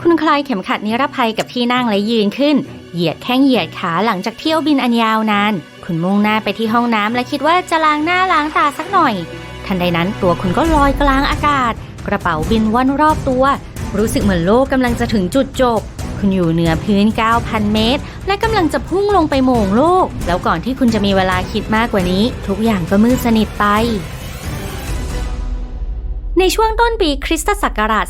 คุณคลายเข็มขัดนิรภัยกับที่นั่งและยืนขึ้น เหยียดแข้งเหยียดขาหลังจากเที่ยวบินอันยาวนาน คุณมุ่งหน้าไปที่ห้องน้ำและคิดว่าจะล้างหน้าล้างตาสักหน่อย ทันใดนั้นตัวคุณก็ลอยกลางอากาศ กระเป๋าบินว่อนรอบตัว รู้สึกเหมือนโลกกำลังจะถึงจุดจบ คุณอยู่เหนือพื้น 9,000 เมตร และกำลังจะพุ่งลงไปโหม่งโลก แล้วก่อนที่คุณจะมีเวลาคิดมากกว่านี้ ทุกอย่างก็มืดสนิทไป ในช่วงต้นปีคริสตศักราช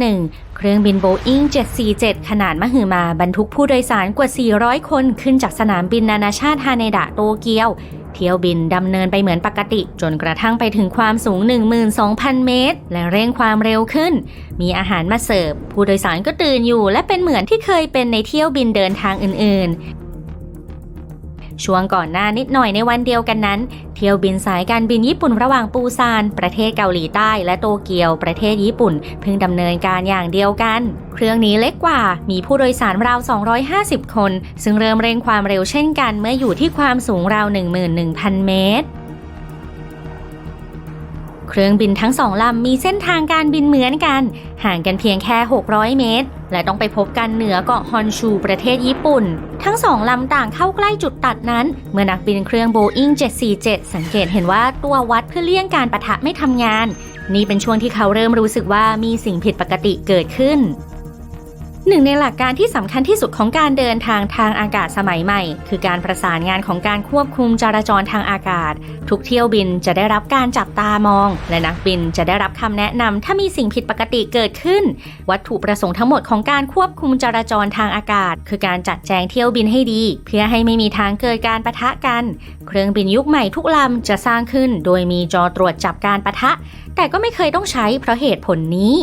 2001 เครื่องบินโบอิง747 ขนาดมหึมาบรรทุกผู้โดยสารกว่า 400 คนขึ้นจากสนามบินนานาชาติฮาเนดะโตเกียว เที่ยวบินดำเนินไปเหมือนปกติ จนกระทั่งไปถึงความสูง 12,000 เมตร และเร่งความเร็วขึ้น มีอาหารมาเสิร์ฟ ผู้โดยสารก็ตื่นอยู่ และเป็นเหมือนที่เคยเป็นในเที่ยวบินเดินทางอื่นๆ ช่วงก่อนหน้านิดหน่อยในวันเดียวกันนั้น เที่ยวบินสายการบินญี่ปุ่นระหว่างปูซาน ประเทศเกาหลีใต้ และโตเกียว ประเทศญี่ปุ่นเพิ่งดำเนินการอย่างเดียวกัน เครื่องนี้เล็กกว่า มีผู้โดยสารราว 250 คน ซึ่งเริ่มเร่งความเร็วเช่นกันเมื่ออยู่ที่ความสูงราว 11,000 เมตร เครื่องบินทั้งสองลำมีเส้นทางการบินเหมือนกัน ห่างกันเพียงแค่ 600 เมตร และต้องไปพบกันเหนือเกาะฮอนชูประเทศญี่ปุ่น ทั้งสองลำต่างเข้าใกล้จุดตัดนั้น เมื่อนักบินเครื่องโบอิง747 สังเกตเห็นว่าตัววัดเพื่อเลี่ยงการประทะไม่ทำงาน นี่เป็นช่วงที่เขาเริ่มรู้สึกว่ามีสิ่งผิดปกติเกิดขึ้น หนึ่งในหลักการที่สำคัญที่สุดของการเดินทางทางอากาศสมัยใหม่ คือการประสานงานของการควบคุมจราจรทางอากาศ ทุกเที่ยวบินจะได้รับการจับตามอง และนักบินจะได้รับคำแนะนำถ้ามีสิ่งผิดปกติเกิดขึ้น วัตถุประสงค์ทั้งหมดของการควบคุมจราจรทางอากาศ คือการจัดแจงเที่ยวบินให้ดี เพื่อให้ไม่มีทางเกิดการปะทะกัน เครื่องบินยุคใหม่ทุกลำจะสร้างขึ้น โดยมีจอตรวจจับการปะทะ แต่ก็ไม่เคยต้องใช้เพราะเหตุผลนี้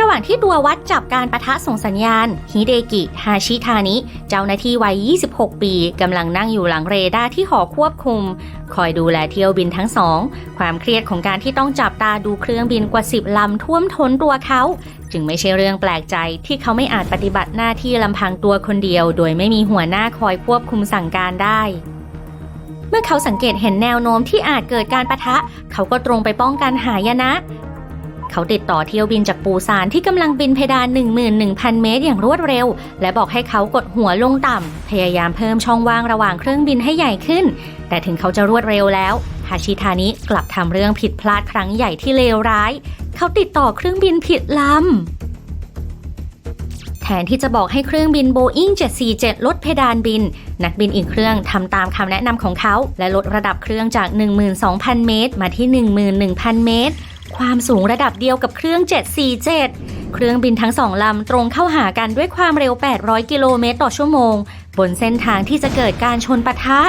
ระหว่างที่ตัววัดจับการประทะส่งสัญญาณ ฮิเดกิฮาชิทานิ เจ้าหน้าที่วัย 26 ปีกำลังนั่งอยู่หลังเรดาร์ที่หอควบคุม คอยดูแลเที่ยวบินทั้งสอง ความเครียดของการที่ต้องจับตาดูเครื่องบินกว่า 10 ลำท่วมท้นตัวเขา จึงไม่ใช่เรื่องแปลกใจที่เขาไม่อาจปฏิบัติหน้าที่ลำพังตัวคนเดียว โดยไม่มีหัวหน้าคอยควบคุมสั่งการได้เมื่อเขาสังเกตเห็นแนวโน้มที่อาจเกิดการปะทะ เขาก็ตรงไปป้องกันหายนะ เขาติดต่อเที่ยวบินจากปูซานที่กำลังบินเพดาน 11,000 เมตรอย่างรวดเร็ว และบอกให้เขากดหัวลงต่ำ พยายามเพิ่มช่องว่างระหว่างเครื่องบินให้ใหญ่ขึ้น แต่ถึงเขาจะรวดเร็วแล้วฮาชิทานิกลับทำเรื่องผิดพลาดครั้งใหญ่ที่เลวร้าย เขาติดต่อเครื่องบินผิดลำแทนที่จะบอกให้เครื่องบินโบอิง747 ลดเพดานบิน นักบินอีกเครื่องทำตามคำแนะนำของเขา และลดระดับเครื่องจาก 12,000 เมตร มาที่ 11,000 เมตร ความสูงระดับเดียวกับเครื่อง 747 เครื่องบินทั้งสองลำตรงเข้าหากันด้วยความเร็ว 800 กิโลเมตรต่อชั่วโมง บนเส้นทางที่จะเกิดการชนปะทะ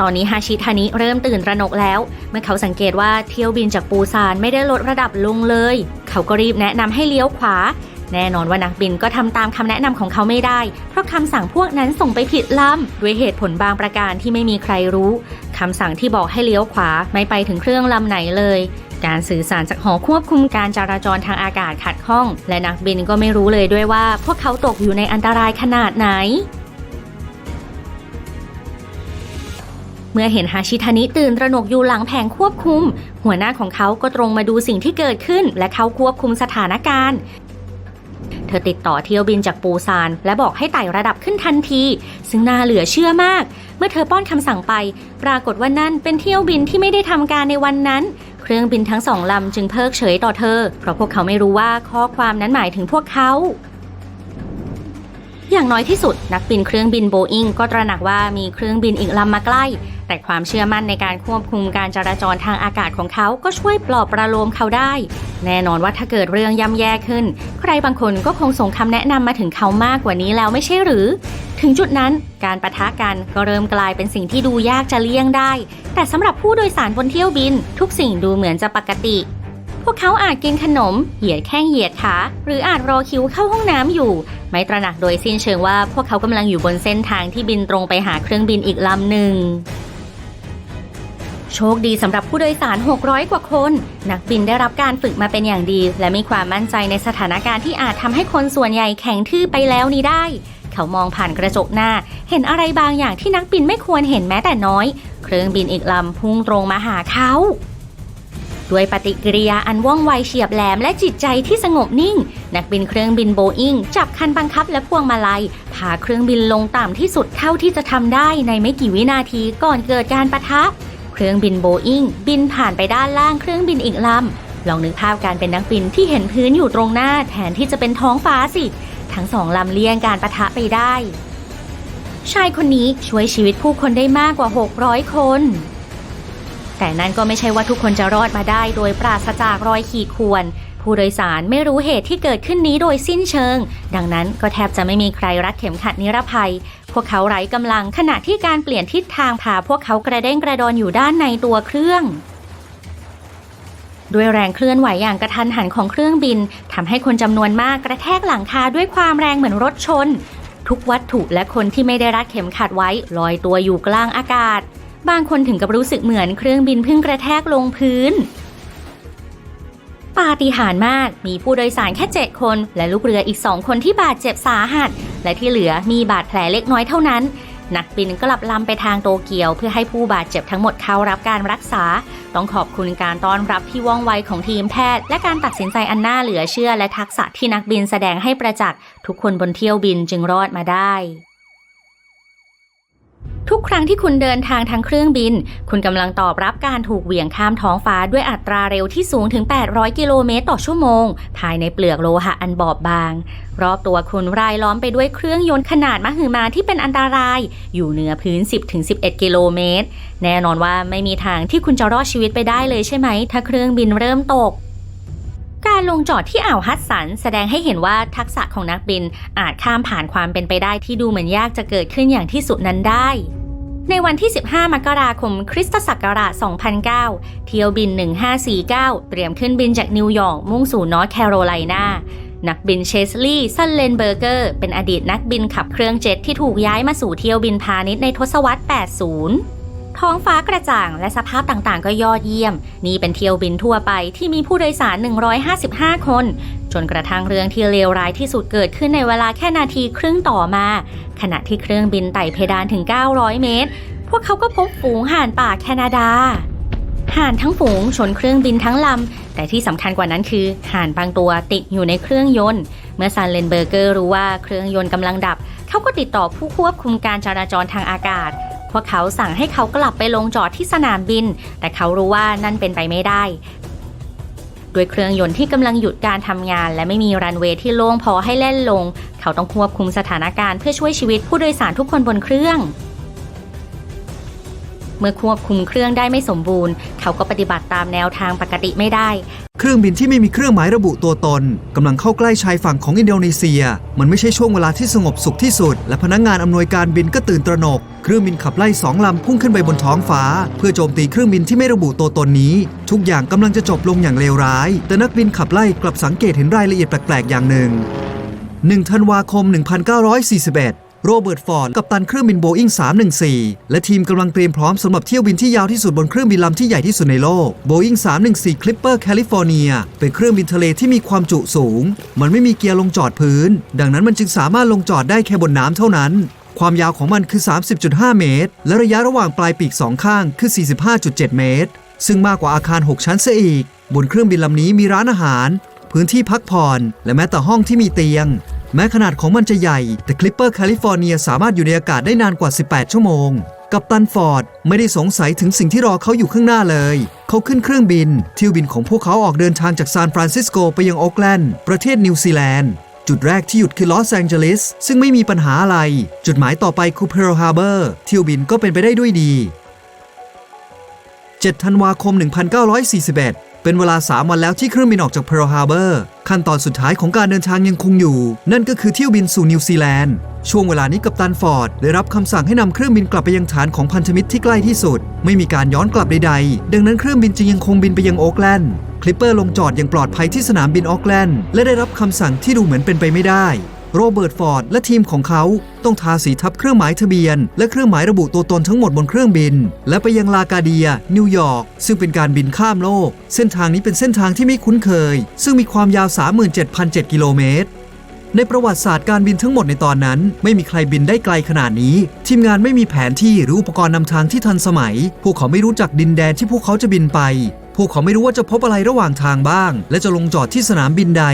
ตอนนี้ฮาชิทานิเริ่มตื่นระหนกแล้ว เมื่อเขาสังเกตว่าเที่ยวบินจากปูซานไม่ได้ลดระดับลงเลย เขาก็รีบแนะนำให้เลี้ยวขวา แน่นอนว่านักบินก็ทำตามคำแนะนำของเขาไม่ได้ เพราะคำสั่งพวกนั้นส่งไปผิดลำด้วยเหตุผลบางประการที่ไม่มีใครรู้คำสั่งที่บอกให้เลี้ยวขวาไม่ไปถึงเครื่องลำไหนเลยการสื่อสารจากหอควบคุมการจราจรทางอากาศขัดข้อง และนักบินก็ไม่รู้เลยด้วยว่า พวกเขาตกอยู่ในอันตรายขนาดไหน เมื่อเห็นฮาชิทานิตื่นตระหนกอยู่หลังแผงควบคุม หัวหน้าของเขาก็ตรงมาดูสิ่งที่เกิดขึ้น และเขาควบคุมสถานการณ์ เธอติดต่อเที่ยวบินจากปูซาน และบอกให้ไต่ระดับขึ้นทันที ซึ่งน่าเหลือเชื่อมาก เมื่อเธอป้อนคำสั่งไป ปรากฏว่านั่นเป็นเที่ยวบินที่ไม่ได้ทำการในวันนั้น เครื่องบินทั้งสองลำจึงเพิกเฉยต่อเธอ เพราะพวกเขาไม่รู้ว่าข้อความนั้นหมายถึงพวกเขาอย่างน้อยที่สุด นักบินเครื่องบินโบอิงก็ตระหนักว่ามีเครื่องบินอีกลำมาใกล้ แต่ความเชื่อมั่นในการควบคุมการจราจรทางอากาศของเขาก็ช่วยปลอบประโลมเขาได้ แน่นอนว่าถ้าเกิดเรื่องย่ำแย่ขึ้น ใครบางคนก็คงส่งคำแนะนำมาถึงเขามากกว่านี้แล้วไม่ใช่หรือ ถึงจุดนั้นการประทะกันก็เริ่มกลายเป็นสิ่งที่ดูยากจะเลี่ยงได้ แต่สำหรับผู้โดยสารบนเที่ยวบิน ทุกสิ่งดูเหมือนจะปกติ พวกเขาอาจกินขนม เหยียดแข้งเหยียดขาหรืออาจรอคิวเข้าห้องน้ำอยู่ ไม่ตระหนักโดยสิ้นเชิงว่าพวกเขากำลังอยู่บนเส้นทางที่บินตรงไปหาเครื่องบินอีกลำหนึ่ง โชคดีสำหรับผู้โดยสาร 600 กว่าคน นักบินได้รับการฝึกมาเป็นอย่างดี และมีความมั่นใจในสถานการณ์ที่อาจทำให้คนส่วนใหญ่แข็งทื่อไปแล้วนี้ได้ เขามองผ่านกระจกหน้า เห็นอะไรบางอย่างที่นักบินไม่ควรเห็นแม้แต่น้อย เครื่องบินอีกลำพุ่งตรงมาหาเขาด้วยปฏิกิริยาอันว่องไวเฉียบแหลมและจิตใจที่สงบนิ่ง นักบินเครื่องบินโบอิงจับคันบังคับและพวงมาลัยพาเครื่องบินลงต่ำที่สุดเท่าที่จะทำได้ในไม่กี่วินาทีก่อนเกิดการปะทะ เครื่องบินโบอิงบินผ่านไปด้านล่างเครื่องบินอีกลำ ลองนึกภาพการเป็นนักบินที่เห็นพื้นอยู่ตรงหน้าแทนที่จะเป็นท้องฟ้าสิ ทั้งสองลำเลี่ยงการปะทะไปได้ ชายคนนี้ช่วยชีวิตผู้คนได้มากกว่า 600 คน แต่นั่นก็ไม่ใช่ว่าทุกคนจะรอดมาได้ โดยปราศจากรอยขีดข่วน ผู้โดยสารไม่รู้เหตุที่เกิดขึ้นนี้โดยสิ้นเชิง ดังนั้นก็แทบจะไม่มีใครรัดเข็มขัดนิรภัย พวกเขาไร้กำลังขณะที่การเปลี่ยนทิศทางพาพวกเขากระเด้งกระดอนอยู่ด้านในตัวเครื่องด้วยแรงเคลื่อนไหวอย่างกระทันหันของเครื่องบินทำให้คนจำนวนมากกระแทกหลังคาด้วยความแรงเหมือนรถชน ทุกวัตถุและคนที่ไม่ได้รัดเข็มขัดไว้ลอยตัวอยู่กลางอากาศ บางคนถึงกับรู้สึกเหมือนเครื่องบินเพิ่งกระแทกลงพื้น ปาฏิหาริย์มาก มีผู้โดยสารแค่ 7 คน และลูกเรืออีก 2 คนที่บาดเจ็บสาหัส และที่เหลือมีบาดแผลเล็กน้อยเท่านั้น นักบินกลับลำไปทางโตเกียว เพื่อให้ผู้บาดเจ็บทั้งหมดเข้ารับการรักษา ต้องขอบคุณการต้อนรับที่ว่องไวของทีมแพทย์ และการตัดสินใจอันน่าเหลือเชื่อ และทักษะที่นักบินแสดงให้ประจักษ์ทุกคนบนเที่ยวบินจึงรอดมาได้ ทุกครั้งที่คุณเดินทางทางเครื่องบิน คุณกำลังตอบรับการถูกเหวี่ยงข้ามท้องฟ้าด้วยอัตราเร็วที่สูงถึง 800 กิโลเมตรต่อชั่วโมง ภายในเปลือกโลหะอันบอบบาง รอบตัวคุณรายล้อมไปด้วยเครื่องยนต์ขนาดมหึมาที่เป็นอันตราย อยู่เหนือพื้น 10-11 กิโลเมตร แน่นอนว่าไม่มีทางที่คุณจะรอดชีวิตไปได้เลยใช่ไหม ถ้าเครื่องบินเริ่มตกการลงจอดที่อ่าวฮัดสันแสดงให้เห็นว่าทักษะของนักบินอาจข้ามผ่านความเป็นไปได้ที่ดูเหมือนยากจะเกิดขึ้นอย่างที่สุดนั้นได้ ในวันที่ 15 มกราคม คริสตศักราช 2009 เที่ยวบิน 1549 เตรียมขึ้นบินจากนิวยอร์กมุ่งสู่นอร์ทแคโรไลนานักบินเชสลีย์ซันเลนเบอร์เกอร์ เป็นอดีตนักบินขับเครื่องเจ็ตที่ถูกย้ายมาสู่เที่ยวบินพาณิชย์ในทศวรรษ 80 ท้องฟ้ากระจ่างและสภาพต่างๆ ก็ยอดเยี่ยม นี่เป็นเที่ยวบินทั่วไปที่มีผู้โดยสาร 155 คน จนกระทั่งเรื่องที่เลวร้ายที่สุดเกิดขึ้นในเวลาแค่นาทีครึ่งต่อมา ขณะที่เครื่องบินไต่เพดานถึง 900 เมตร พวกเขาก็พบฝูงห่านป่าแคนาดาห่านทั้งฝูงชนเครื่องบินทั้งลำ แต่ที่สำคัญกว่านั้นคือห่านบางตัวติดอยู่ในเครื่องยนต์ เมื่อซันเลนเบอร์เกอร์รู้ว่าเครื่องยนต์กำลังดับ เขาก็ติดต่อผู้ควบคุมการจราจรทางอากาศ พวกเขาสั่งให้เขากลับไปลงจอดที่สนามบิน แต่เขารู้ว่านั่นเป็นไปไม่ได้ด้วยเครื่องยนต์ที่กำลังหยุดการทำงาน และไม่มีรันเวย์ที่โล่งพอให้เล่นลง เขาต้องควบคุมสถานการณ์เพื่อช่วยชีวิตผู้โดยสารทุกคนบนเครื่อง เมื่อควบคุมเครื่องได้ไม่สมบูรณ์ เขาก็ปฏิบัติตามแนวทางปกติไม่ได้ เครื่องบินที่ไม่มีเครื่องหมายระบุตัวตนกำลังเข้าใกล้ชายฝั่งของอินโดนีเซีย มันไม่ใช่ช่วงเวลาที่สงบสุขที่สุด และพนักงานอำนวยการบินก็ตื่นตระหนก เครื่องบินขับไล่สองลำพุ่งขึ้นไปบนท้องฟ้า เพื่อโจมตีเครื่องบินที่ไม่ระบุตัวตนนี้ ทุกอย่างกำลังจะจบลงอย่างเลวร้าย แต่นักบินขับไล่กลับสังเกตเห็นรายละเอียดแปลกๆอย่างหนึ่ง1ธันวาคม 1941 โรเบิร์ตฟอร์ดกัปตันเครื่องบินโบอิง314 และทีมกำลังเตรียมพร้อมสำหรับเที่ยวบินที่ยาวที่สุดบนเครื่องบินลำที่ใหญ่ที่สุดในโลกโบอิง314 Clipper California เป็นเครื่องบินทะเลที่มีความจุสูง มันไม่มีเกียร์ลงจอดพื้น ดังนั้นมันจึงสามารถลงจอดได้แค่บนน้ำเท่านั้นความยาวของมันคือ 30.5 เมตร และระยะระหว่างปลายปีกสองข้างคือ 45.7 เมตร ซึ่งมากกว่าอาคาร 6 ชั้นเสียอีก บนเครื่องบินลำนี้มีร้านอาหาร พื้นที่พักผ่อน และแม้แต่ห้องที่มีเตียง แม้ขนาดของมันจะใหญ่ แต่คลิปเปอร์แคลิฟอร์เนียสามารถอยู่ในอากาศได้นานกว่า 18 ชั่วโมง กัปตันฟอร์ดไม่ได้สงสัยถึงสิ่งที่รอเขาอยู่ข้างหน้าเลย เขาขึ้นเครื่องบิน เที่ยวบินของพวกเขาออกเดินทางจากซานฟรานซิสโกไปยังโอ๊กแลนด์ประเทศนิวซีแลนด์จุดแรกที่หยุดคือลอสแองเจลิสซึ่งไม่มีปัญหาอะไร จุดหมายต่อไปคือเพ r ร์ลฮาร์เบอร์เที่ยวบินก็เป็นไปได้ด้วยดี 7 ธันวาคม 1941 เป็นเวลา 3 วันแล้วที่เครื่องบินออกจาก Pearl Harbor ขั้นตอนสุดท้ายของการเดินทางยังคงอยู่ นั่นก็คือเที่ยวบินสู่นิวซีแลนด์ ช่วงเวลานี้กัปตันฟอร์ด ได้รับคำสั่งให้นำเครื่องบินกลับไปยังฐานของพันธมิตรที่ใกล้ที่สุด ไม่มีการย้อนกลับใดๆ ดังนั้นเครื่องบินจึงยังคงบินไปยังโอ๊กแลนด์คลิปเปอร์ลงจอดอย่างปลอดภัยที่สนามบินออกแลนด์และได้รับคำสั่งที่ดูเหมือนเป็นไปไม่ได้ โรเบิร์ตฟอร์ดและทีมของเขาต้องทาสีทับเครื่องหมายทะเบียน และเครื่องหมายระบุตัวตนทั้งหมดบนเครื่องบิน และไปยังลากาเดีย นิวยอร์ก ซึ่งเป็นการบินข้ามโลก เส้นทางนี้เป็นเส้นทางที่ไม่คุ้นเคย ซึ่งมีความยาว 37,007กิโลเมตรในประวัติศาสตร์การบินทั้งหมดในตอนนั้น ไม่มีใครบินได้ไกลขนาดนี้ ทีมงานไม่มีแผนที่หรืออุปกรณ์นำทางที่ทันสมัย พวกเขาไม่รู้จักดินแดนที่พวกเขาจะบินไปพพวกเขาไม่รู้ว่าจะพบอะไรระหว่างทางบ้าง และจะลงจอดที่สนามบินใด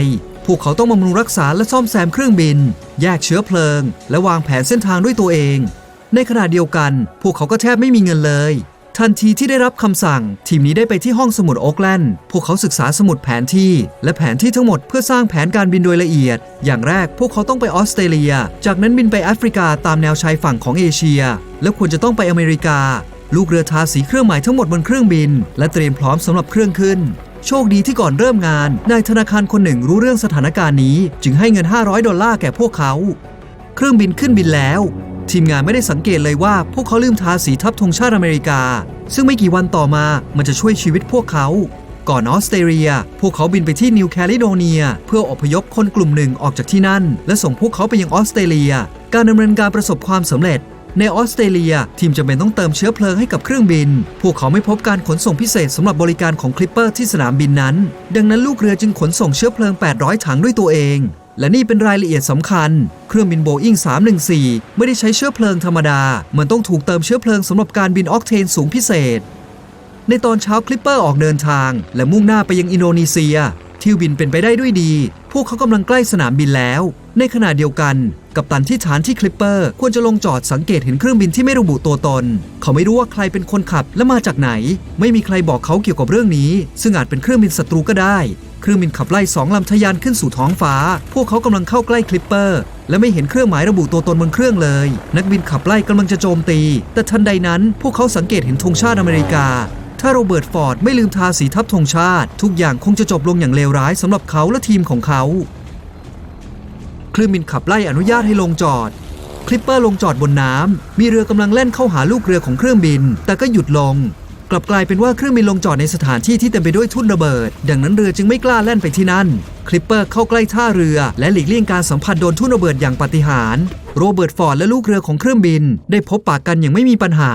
พวกเขาต้องบำรุงรักษาและซ่อมแซมเครื่องบิน แยกเชื้อเพลิง และวางแผนเส้นทางด้วยตัวเอง ในขณะเดียวกัน พวกเขาก็แทบไม่มีเงินเลย ทันทีที่ได้รับคำสั่ง ทีมนี้ได้ไปที่ห้องสมุดโอ๊กแลนด์ พวกเขาศึกษาสมุดแผนที่ และแผนที่ทั้งหมดเพื่อสร้างแผนการบินโดยละเอียด อย่างแรกพวกเขาต้องไปออสเตรเลีย จากนั้นบินไปแอฟริกาตามแนวชายฝั่งของเอเชีย แล้วควรจะต้องไปอเมริกาลูกเรือทาสีเครื่องหมายทั้งหมดบนเครื่องบิน และเตรียมพร้อมสำหรับเครื่องขึ้น โชคดีที่ก่อนเริ่มงาน นายธนาคารคนหนึ่งรู้เรื่องสถานการณ์นี้ จึงให้เงิน 500 ดอลลาร์แก่พวกเขา เครื่องบินขึ้นบินแล้ว ทีมงานไม่ได้สังเกตเลยว่าพวกเขาลืมทาสีทับธงชาติอเมริกา ซึ่งไม่กี่วันต่อมามันจะช่วยชีวิตพวกเขา ก่อนออสเตรเลีย พวกเขาบินไปที่นิวแคลิโดเนีย เพื่ออพยพคนกลุ่มหนึ่งออกจากที่นั่น และส่งพวกเขาไปยังออสเตรเลีย การดำเนินการประสบความสำเร็จ ในออสเตรเลีย ทีมจำเป็นต้องเติมเชื้อเพลิงให้กับเครื่องบิน พวกเขาไม่พบการขนส่งพิเศษสำหรับบริการของคลิปเปอร์ที่สนามบินนั้น ดังนั้นลูกเรือจึงขนส่งเชื้อเพลิง 800 ถังด้วยตัวเอง และนี่เป็นรายละเอียดสำคัญ เครื่องบินโบอิง314 ไม่ได้ใช้เชื้อเพลิงธรรมดา มันต้องถูกเติมเชื้อเพลิงสำหรับการบินออกเทนสูงพิเศษ ในตอนเช้าคลิปเปอร์ออกเดินทาง และมุ่งหน้าไปยังอินโดนีเซีย เที่ยวบินเป็นไปได้ด้วยดี พวกเขากำลังใกล้สนามบินแล้ว ในขณะเดียวกัน กัปตันที่ฐานที่คลิปเปอร์ควรจะลงจอดสังเกตเห็นเครื่องบินที่ไม่ระบุตัวตน เขาไม่รู้ว่าใครเป็นคนขับและมาจากไหน ไม่มีใครบอกเขาเกี่ยวกับเรื่องนี้ ซึ่งอาจเป็นเครื่องบินศัตรูก็ได้ เครื่องบินขับไล่สองลำทะยานขึ้นสู่ท้องฟ้า พวกเขากำลังเข้าใกล้คลิปเปอร์และไม่เห็นเครื่องหมายระบุตัวตนบนเครื่องเลย นักบินขับไล่กำลังจะโจมตี แต่ทันใดนั้น พวกเขาสังเกตเห็นธงชาติอเมริกา ถ้าโรเบิร์ตฟอร์ดไม่ลืมทาสีทับธงชาติ ทุกอย่างคงจะจบลงอย่างเลวร้ายสำหรับเขาและทีมของเขา ครื่องบินขับไล่อนุญาตให้ลงจอด คลิปเปอร์ลงจอดบนน้ำมีเรือกำลังแล่นเข้าหาลูกเรือของเครื่องบิน แต่ก็หยุดลง กลับกลายเป็นว่าเครื่องบินลงจอดในสถานที่ที่เต็มไปด้วยทุ่นระเบิด ดังนั้นเรือจึงไม่กล้าแล่นไปที่นั่น คลิปเปอร์เข้าใกล้ท่าเรือ และหลีกเลี่ยงการสัมผัสโดนทุ่นระเบิดอย่างปาฏิหาริย์โรเบิร์ตฟอร์ดและลูกเรือของเครื่องบิน ได้พบปากกันอย่างไม่มีปัญหา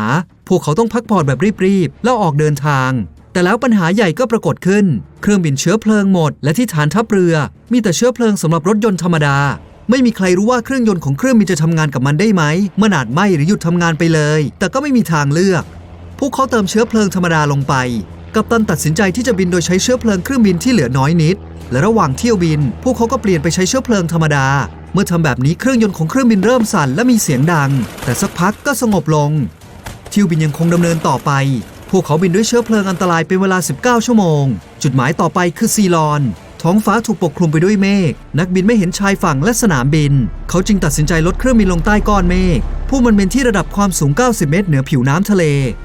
พวกเขาต้องพักผ่อนแบบรีบๆแล้วออกเดินทางแต่แล้วปัญหาใหญ่ก็ปรากฏขึ้น เครื่องบินเชื้อเพลิงหมด และที่ฐานทัพเรือ มีแต่เชื้อเพลิงสำหรับรถยนต์ธรรมดา ไม่มีใครรู้ว่าเครื่องยนต์ของเครื่องบินจะทำงานกับมันได้ไหมมันอาจไหมหรือหยุดทำงานไปเลย แต่ก็ไม่มีทางเลือก พวกเขาเติมเชื้อเพลิงธรรมดาลงไป กัปตันตัดสินใจที่จะบินโดยใช้เชื้อเพลิงเครื่องบินที่เหลือน้อยนิด และระหว่างเที่ยวบิน พวกเขาก็เปลี่ยนไปใช้เชื้อเพลิงธรรมดา เมื่อทำแบบนี้เครื่องยนต์ของเครื่องบินเริ่มสั่นและมีเสียงดัง แต่สักพักก็สงบลง เที่ยวบินยังคงดำเนินต่อไป พวกเขาบินด้วยเชื้อเพลิงอันตรายเป็นเวลา 19 ชั่วโมง จุดหมายต่อไปคือซีลอน ท้องฟ้าถูกปกคลุมไปด้วยเมฆ นักบินไม่เห็นชายฝั่งและสนามบิน เขาจึงตัดสินใจลดเครื่องบินลงใต้ก้อนเมฆ ผู้มันเป็นที่ระดับความสูง 90 เมตรเหนือผิวน้ำทะเล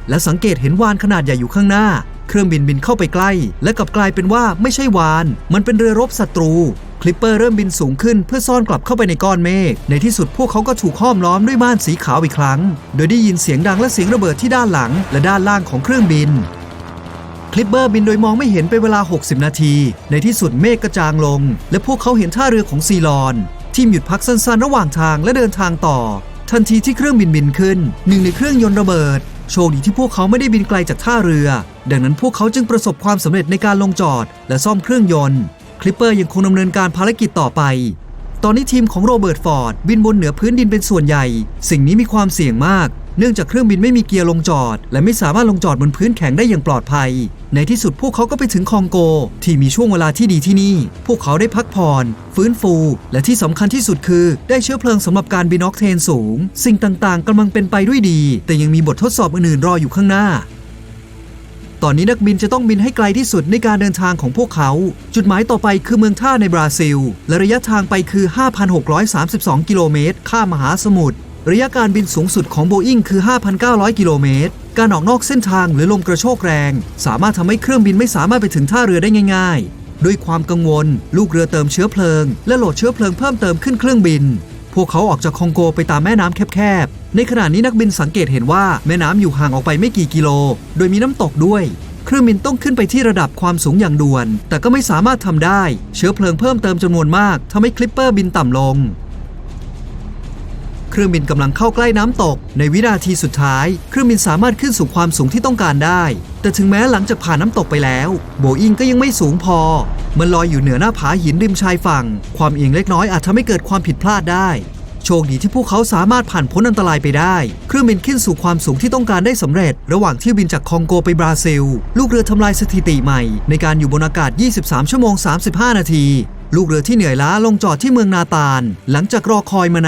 และสังเกตเห็นวานขนาดใหญ่อยู่ข้างหน้า เครื่องบินบินเข้าไปใกล้ และกลับกลายเป็นว่าไม่ใช่วาน มันเป็นเรือรบศัตรู คลิปเปอร์เริ่มบินสูงขึ้นเพื่อซ่อนกลับเข้าไปในก้อนเมฆ ในที่สุดพวกเขาก็ถูกห้อมล้อมด้วยม่านสีขาวอีกครั้ง โดยได้ยินเสียงดังและเสียงระเบิดที่ด้านหลัง และด้านล่างของเครื่องบิน ลิปเบอร์บินโดยมองไม่เห็นเป็นเวลา 60 นาที ในที่สุดเมฆกระจางลง และพวกเขาเห็นท่าเรือของซีลอน ที่หยุดพักสั้นๆ ระหว่างทางและเดินทางต่อ ทันทีที่เครื่องบินบินขึ้น หนึ่งในเครื่องยนต์ระเบิด โชคดีที่พวกเขาไม่ได้บินไกลจากท่าเรือ ดังนั้นพวกเขาจึงประสบความสำเร็จในการลงจอด และซ่อมเครื่องยนต์ คลิปเปอร์ยังคงดำเนินการภารกิจต่อไป ตอนนี้ทีมของโรเบิร์ตฟอร์ดบินบนเหนือพื้นดินเป็นส่วนใหญ่ สิ่งนี้มีความเสี่ยงมาก เนื่องจากเครื่องบินไม่มีเกียร์ลงจอด และไม่สามารถลงจอดบนพื้นแข็งได้อย่างปลอดภัย ในที่สุดพวกเขาก็ไปถึงคองโก ที่มีช่วงเวลาที่ดีที่นี่ พวกเขาได้พักผ่อน ฟื้นฟู และที่สำคัญที่สุดคือ ได้เชื้อเพลิงสำหรับการบินออกเทนสูง สิ่งต่างๆกำลังเป็นไปด้วยดี แต่ยังมีบททดสอบอื่นๆรออยู่ข้างหน้าตอนนี้นักบินจะต้องบินให้ไกลที่สุดในการเดินทางของพวกเขา จุดหมายต่อไปคือเมืองท่าในบราซิล และระยะทางไปคือ 5,632 กิโลเมตร ข้ามมหาสมุทร ระยะการบินสูงสุดของโบอิงคือ 5,900 กิโลเมตร การออกนอกเส้นทางหรือลมกระโชกแรง สามารถทำให้เครื่องบินไม่สามารถไปถึงท่าเรือได้ง่าย ๆ ด้วยความกังวล ลูกเรือเติมเชื้อเพลิง และโหลดเชื้อเพลิงเพิ่มเติมขึ้นเครื่องบิน พวกเขาออกจากคองโกไปตามแม่น้ำแคบๆ ในขณะนี้นักบินสังเกตเห็นว่าแม่น้ำอยู่ห่างออกไปไม่กี่กิโล โดยมีน้ำตกด้วยเครื่องบินต้องขึ้นไปที่ระดับความสูงอย่างด่วน แต่ก็ไม่สามารถทำได้ เชื้อเพลิงเพิ่มเติมจำนวนมากทำให้คลิปเปอร์บินต่ำลง เครื่องบินกำลังเข้าใกล้น้ำตก ในวินาทีสุดท้าย เครื่องบินสามารถขึ้นสู่ความสูงที่ต้องการได้ แต่ถึงแม้หลังจากผ่านน้ำตกไปแล้วโบอิงก็ยังไม่สูงพอ มันลอยอยู่เหนือหน้าผาหินริมชายฝั่ง ความเอียงเล็กน้อยอาจทำให้เกิดความผิดพลาดได้โชคดีที่พวกเขาสามารถผ่านพ้นอันตรายไปได้ เครื่องบินขึ้นสู่ความสูงที่ต้องการได้สำเร็จ ระหว่างที่บินจากคองโกไปบราซิล ลูกเรือทำลายสถิติใหม่ ในการอยู่บนอากาศ 23 ชั่วโมง 35 นาที ลูกเรือที่เหนื่อยล้าลงจอดที่เมืองนาตาล หลังจากรอคอยมานาน